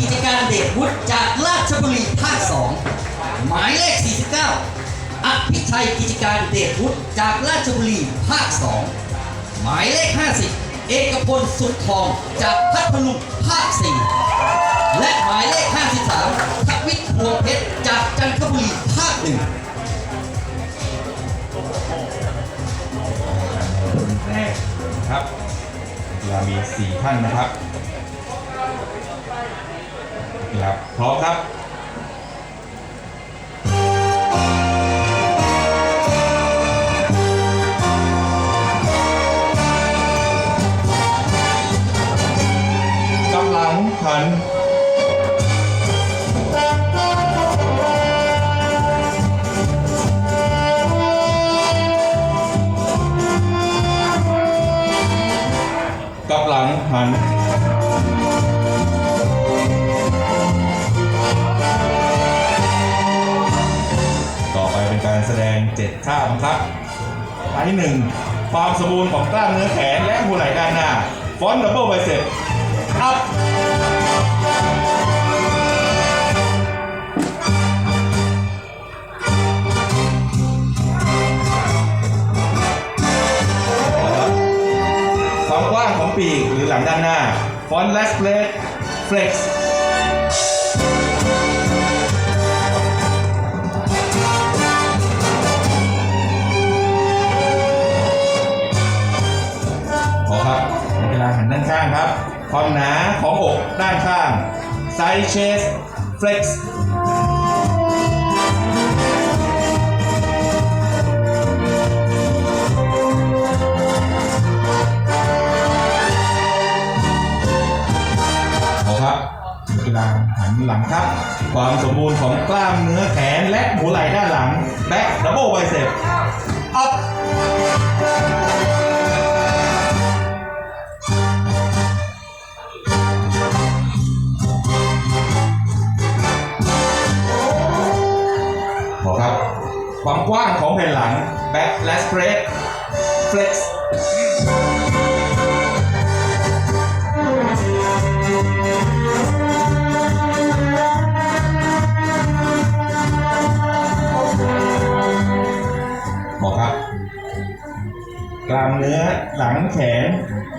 กิจการเดชวุฒิจากราชบุรีภาค2หมายเลข 49อภิชัยกิจการเดชวุฒิจากราชบุรีภาค2หมายเลข 50 เอกพลสุขทองจากพัทลุงภาค4และหมายเลข 53ทวิทย์พวงเพชรจากจันทบุรีภาคหนึ่งคนแรกนะครับเรามี 4 ท่านนะครับ ครับ พร้อมครับกำลังหันกำลังหัน ดงเจ็ดท่าบังคับอันที่หนึ่งความสมบูรณ์ของกล้ามเนื้อแขนและหัวไหล่ด้านหน้าฟอนต์ดับเบิลไบเซ็ปอัพความกว้างของปีกหรือหลังด้านหน้าฟอนต์เลสเ a ล e เฟล็กซ์ เวลาหันด้านข้างครับ ความหนาของอกด้านข้างไซส์เชสเฟล็กซ์กีฬาหันหลังครับ ความสมบูรณ์ของกล้ามเนื้อแขนและหัวไหล่ด้านหลัง แบ็คดับเบิลไบเซ็ป กว้างของแผ่นหลังแบ็คและสเปรดเฟล็กซ์หมอครับ กล้ามเนื้อหลังแขน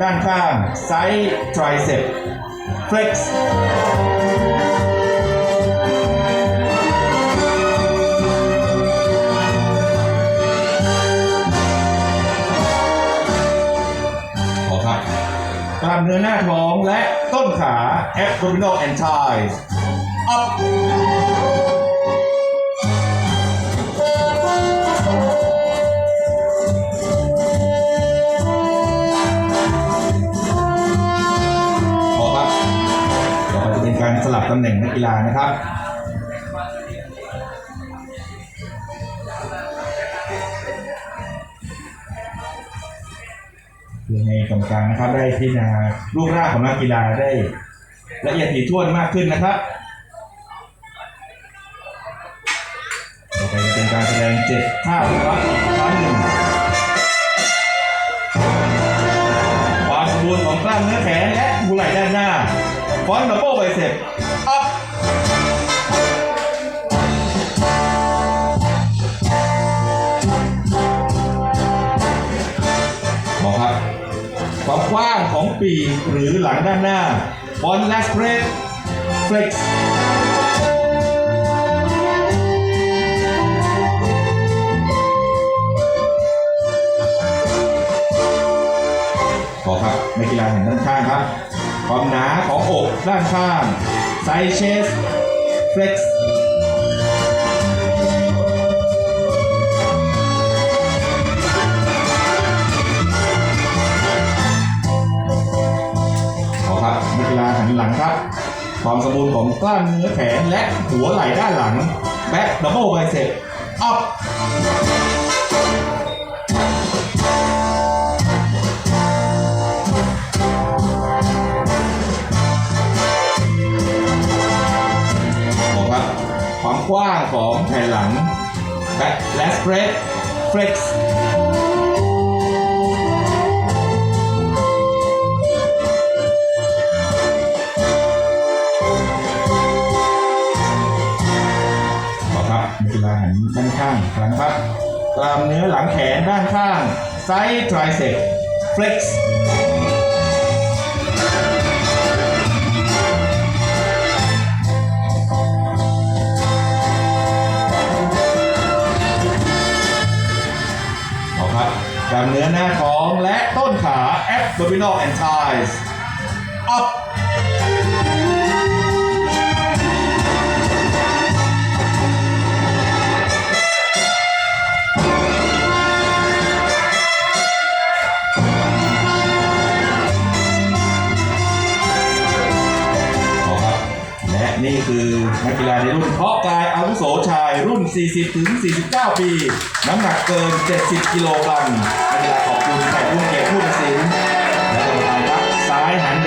ด้านข้างไซส์ไต ขา abdominal and thighs up พอครับต่อไปจะเป็นการสลับตำแหน่งนักกีฬานะครับ เพื่อให้กรรมการนะครับ ได้พิจารณารูปร่างของนักกีฬาได้ละเอียดถี่ถ้วนมากขึ้นนะครับต่อไปจะเป็นการแสดงเจ็ดท่าครับอีกครั้งหนึ่งความสมบูรณ์ของกล้ามเนื้อแขนและหัวไหล่ด้านหน้าฟอนต์ดับเบิลไบเซ็ป ปีกหรือหลังด้านหน้าฟอนต์แลสเพรสเฟล็กซ์ขอครับนักกีฬาหันด้านข้างครับ ความหนาของอกด้านข้างไซส์เชสเฟล็กซ์ ของกล้ามเนื้อแขนและหัวไหล่ด้านหลัง แบ็คดับเบิลไบเซ็ปอัพบอกครับความกว้างของแผ่นหลังแบ็คและสเปรดเฟล็กซ์าหันด้านข้างอีกครั้งพับกล้ามเนื้อหลังแขนด้านข้าง ไซด์ไตรเซปเฟล็กซ์ต่อครับกล้ามเนื้อหน้าท้องและต้นขา abdominal and thighs up ฬาในรุ่น เพาะกายอาวุโสชายรุ่น 40 ถึง 49 ปี น้ำหนักเกิน 70 กิโลกรัมนักกีฬาขอบคุณแขกผู้เกียรติผู้ตัดสินและกรรมการครับซ้ายหันแด